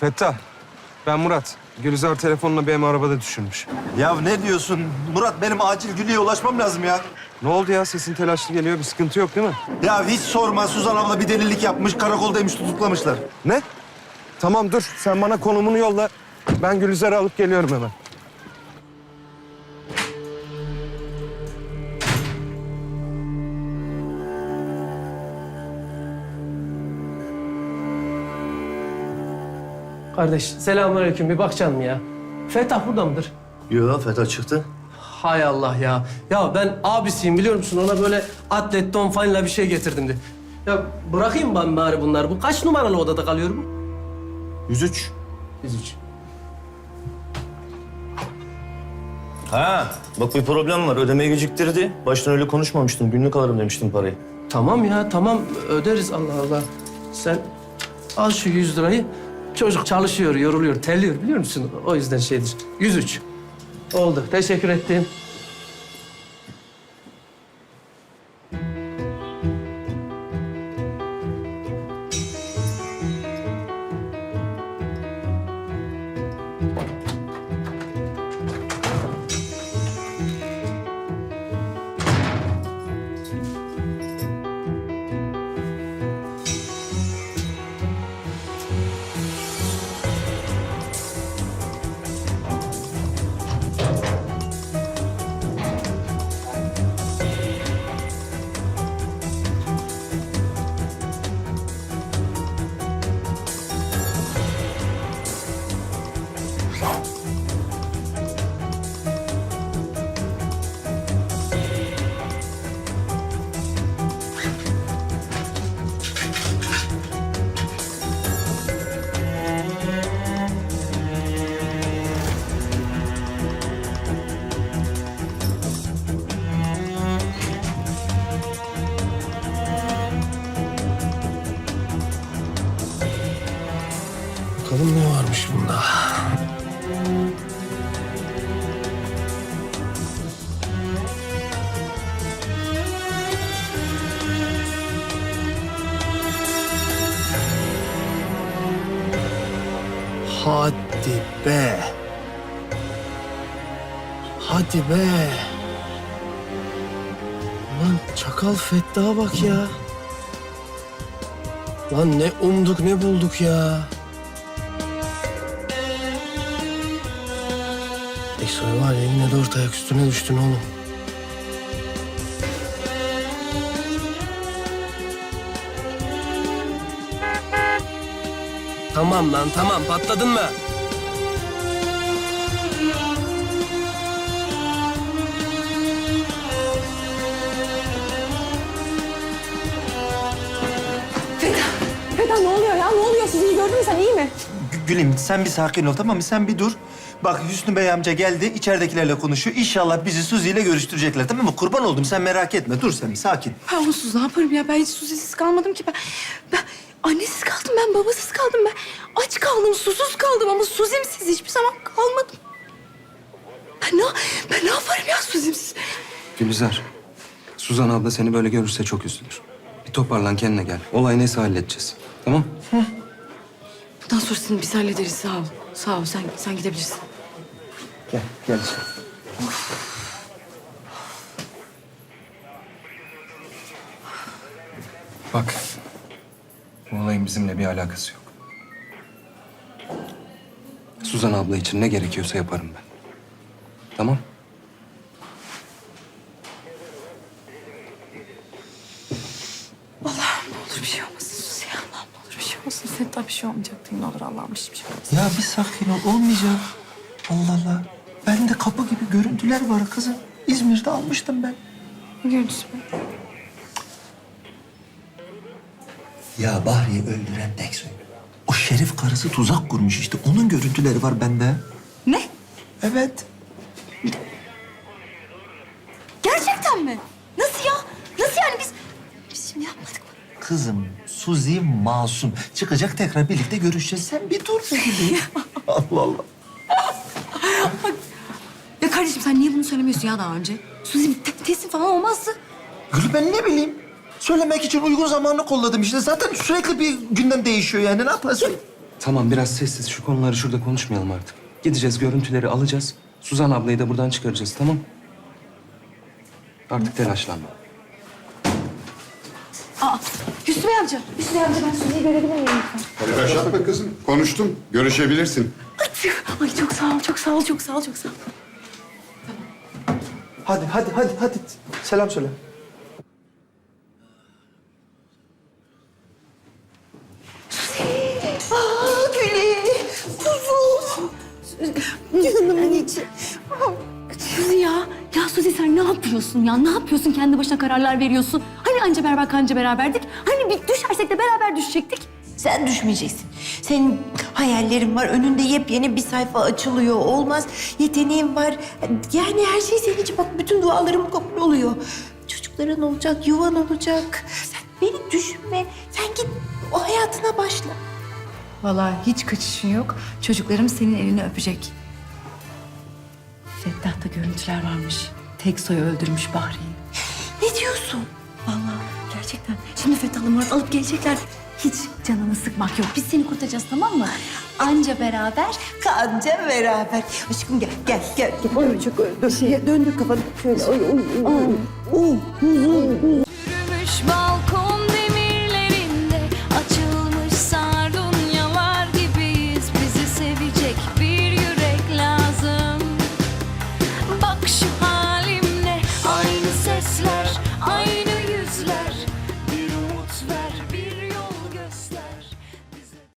Fettah, ben Murat. Gülizar telefonla benim arabada düşürmüş. Ya ne diyorsun? Murat benim acil Gülü'ye ulaşmam lazım ya. Ne oldu ya? Sesin telaşlı geliyor. Bir sıkıntı yok değil mi? Ya hiç sorma Suzan abla bir delilik yapmış. Karakoldaymış tutuklamışlar. Ne? Tamam dur. Sen bana konumunu yolla. Ben Gülizar'ı alıp geliyorum hemen. Kardeş selamünaleyküm bir bakacaksın mı ya? Fetah burada mıdır? Yok Fetha çıktı. Hay Allah ya. Ya ben abisiyim biliyor musun? Ona böyle atlet don fanla bir şey getirdim de. Ya bırakayım ben bari bunları. Bu kaç numaralı odada kalıyor bu? 103. 103. Ha, bak bir problem var. Ödemeyi geciktirdi. Baştan öyle konuşmamıştım. Günlük alırım demiştim parayı. Tamam ya tamam öderiz Allah Allah. Sen al şu 100 lirayı. Çocuk çalışıyor, yoruluyor, terliyor biliyor musun? O yüzden şeydir. 103. Oldu. Teşekkür ettim. Hadi be. Hadi be. Lan çakal Fettah'a bak ya. Lan ne umduk ne bulduk ya. Eksoy var ya yine dört ayak üstüne düştün oğlum. Tamam lan tamam patladın mı? Feda ne oluyor ya? Ne oluyor? Siz iyi gördün mü sen? iyi mi? Gü- Gülüm sen bir sakin ol tamam mı? Sen bir dur. Bak Hüsnü Bey amca geldi. içeridekilerle konuşuyor. İnşallah bizi Suzi ile görüştürecekler tamam mı? Kurban oldum sen merak etme. Dur sen sakin. Ben onsuz ne yaparım ya? Ben hiç susuz kalmadım ki ben. Ben annesiz kaldım ben, babasız kaldım ben. Aç kaldım, susuz kaldım ama Suzimsiz hiçbir zaman kalmadım. Ben ne, ben ne yaparım ya Suzimsiz? Gülizar, Suzan abla seni böyle görürse çok üzülür. Bir toparlan kendine gel. Olay neyse halledeceğiz. Tamam? Bundan sonrasını biz hallederiz. Sağ ol. Sağ ol. Sen, sen gidebilirsin. Gel, gel. Bak, bu olayın bizimle bir alakası yok. Suzan abla için ne gerekiyorsa yaparım ben. Tamam? Allah'ım ne olur bir şey olmasın Suzi. Allah'ım ne olur bir şey olmasın. Feda bir şey olmayacak değil mi? Ne olur Allah'ım hiçbir şey olmasın. Ya bir sakin ol. Olmayacak. Allah Allah. Bende kapı gibi görüntüler var kızım. İzmir'de almıştım ben. Görüntüsü bu? Ya Bahriye öldüren Teksoy. O şerif karısı tuzak kurmuş işte. Onun görüntüleri var bende. Ne? Evet. Gerçekten mi? Nasıl ya? Nasıl yani biz... Biz şimdi yapmadık mı? Kızım Suzi masum. Çıkacak tekrar birlikte görüşeceğiz. Sen bir dur be. Allah Allah. Ya kardeşim sen niye bunu söylemiyorsun ya daha önce? Suzi te- teslim falan olmazdı. Gülüm ben ne bileyim. Söylemek için uygun zamanı kolladım işte. Zaten sürekli bir gündem değişiyor yani. Ne yaparsın? Tamam biraz sessiz. Şu konuları şurada konuşmayalım artık. Gideceğiz, görüntüleri alacağız. Suzan ablayı da buradan çıkaracağız, tamam? Artık telaşlanma. Aa, Hüsnü Bey amca. Hüsnü Bey amca ben Suzi'yi görebilir miyim lütfen? Telaş yapma kızım. Konuştum. Görüşebilirsin. Ay, tüh. Ay çok sağ ol, çok sağ ol, çok sağ ol, çok sağ ol. Hadi hadi hadi hadi. Selam söyle. Canımın içi. Suzi ya, ya Suzi sen ne yapıyorsun ya? Ne yapıyorsun? Kendi başına kararlar veriyorsun. Hani anca beraber kanca beraberdik? Hani bir düşersek de beraber düşecektik? Sen düşmeyeceksin. Senin hayallerin var. Önünde yepyeni bir sayfa açılıyor. Olmaz. Yeteneğin var. Yani her şey senin için. Bak bütün dualarım kabul oluyor. Çocukların olacak, yuvan olacak. Sen beni düşünme. Sen git o hayatına başla. Vallahi hiç kaçışın yok. Çocuklarım senin elini öpecek. Fettah'ta görüntüler varmış. Tek soyu öldürmüş Bahri'yi. Ne diyorsun? Vallahi gerçekten. Şimdi Fettah'la Murat alıp gelecekler. Hiç canını sıkmak yok. Biz seni kurtaracağız tamam mı? Anca beraber Kanca beraber. Aşkım gel, gel, gel. gel. Oy, çok öyle. Şey, döndür kafanı. Şöyle. Oy, oy, oy. oy. Oy, oy, oy.